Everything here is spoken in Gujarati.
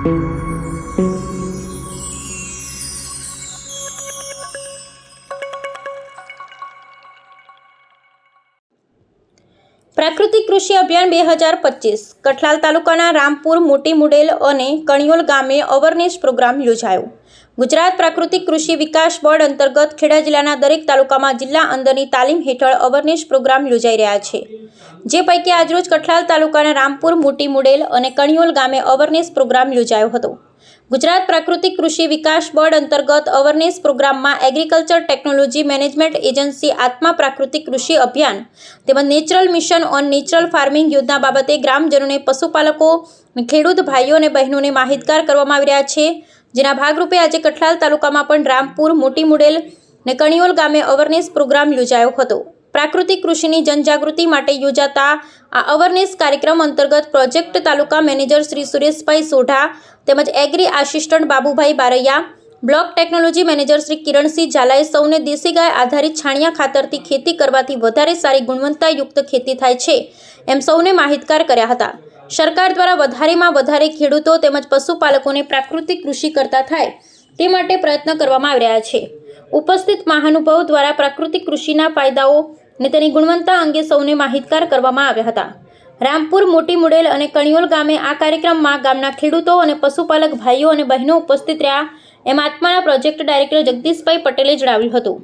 પ્રાકૃતિક કૃષિ અભિયાન બે હજાર પચીસ. કઠલાલ તાલુકાના રામપુર, મોટી મુડેલ અને કણિયોલ ગામે અવરનેસ પ્રોગ્રામ યોજાયો. ગુજરાત પ્રાકૃતિક કૃષિ વિકાસ બોર્ડ અંતર્ગત ખેડા જિલ્લાના દરેક તાલુકામાં જિલ્લા અંદરની તાલીમ હેઠળ અવરનેસ પ્રોગ્રામ યોજાઈ રહ્યા છે. જે પૈકી આજરોજ કઠલાલ તાલુકાના રામપુર, મોટી મુડેલ અને કણિયોલ ગામે અવરનેસ પ્રોગ્રામ યોજાયો હતો. ગુજરાત પ્રાકૃતિક કૃષિ વિકાસ બોર્ડ અંતર્ગત અવરનેસ પ્રોગ્રામમાં એગ્રીકલ્ચર ટેકનોલોજી મેનેજમેન્ટ એજન્સી આત્મા પ્રાકૃતિક કૃષિ અભિયાન તેમજ natural mission on natural farming યોજના બાબતે ગ્રામજનોને પશુપાલકો, ખેડૂત ભાઈઓ અને બહેનોને માહિતગાર કરવામાં આવી રહ્યા છે. જેના ભાગરૂપે આજે કઠલાલ તાલુકામાં પણ રામપુર, મોટી મુડેલ ને કણિયોલ ગામે અવરનેસ પ્રોગ્રામ યોજાયો હતો. પ્રાકૃતિક કૃષિની જનજાગૃતિ માટે યોજાતા આ અવરનેસ કાર્યક્રમ અંતર્ગત પ્રોજેક્ટ તાલુકા મેનેજર શ્રી સુરેશભાઈ સોઢા તેમજ agri assistant Babubhai Baraiya, block technology manager Shri Kiransinh ઝાલાએ સૌને દેશી ગાય આધારિત છાણિયા ખાતરથી ખેતી કરવાથી વધારે સારી ગુણવત્તાયુક્ત ખેતી થાય છે એમ સૌને માહિતગાર કર્યા હતા. સરકાર દ્વારા વધારેમાં વધારે ખેડૂતો તેમજ પશુપાલકોને પ્રાકૃતિક કૃષિ કરતા થાય તે માટે પ્રયત્ન કરવામાં આવી રહ્યા છે. ઉપસ્થિત મહાનુભાવો દ્વારા પ્રાકૃતિક કૃષિના ફાયદાઓ અને તેની ગુણવત્તા અંગે સૌને માહિતગાર કરવામાં આવ્યા હતા. રામપુર, મોટી મુડેલ અને કણિયોલ ગામે આ કાર્યક્રમમાં ગામના ખેડૂતો અને પશુપાલક ભાઈઓ અને બહેનો ઉપસ્થિત રહ્યા. એમ આત્માના પ્રોજેક્ટ ડાયરેક્ટર જગદીશભાઈ પટેલે જણાવ્યું હતું.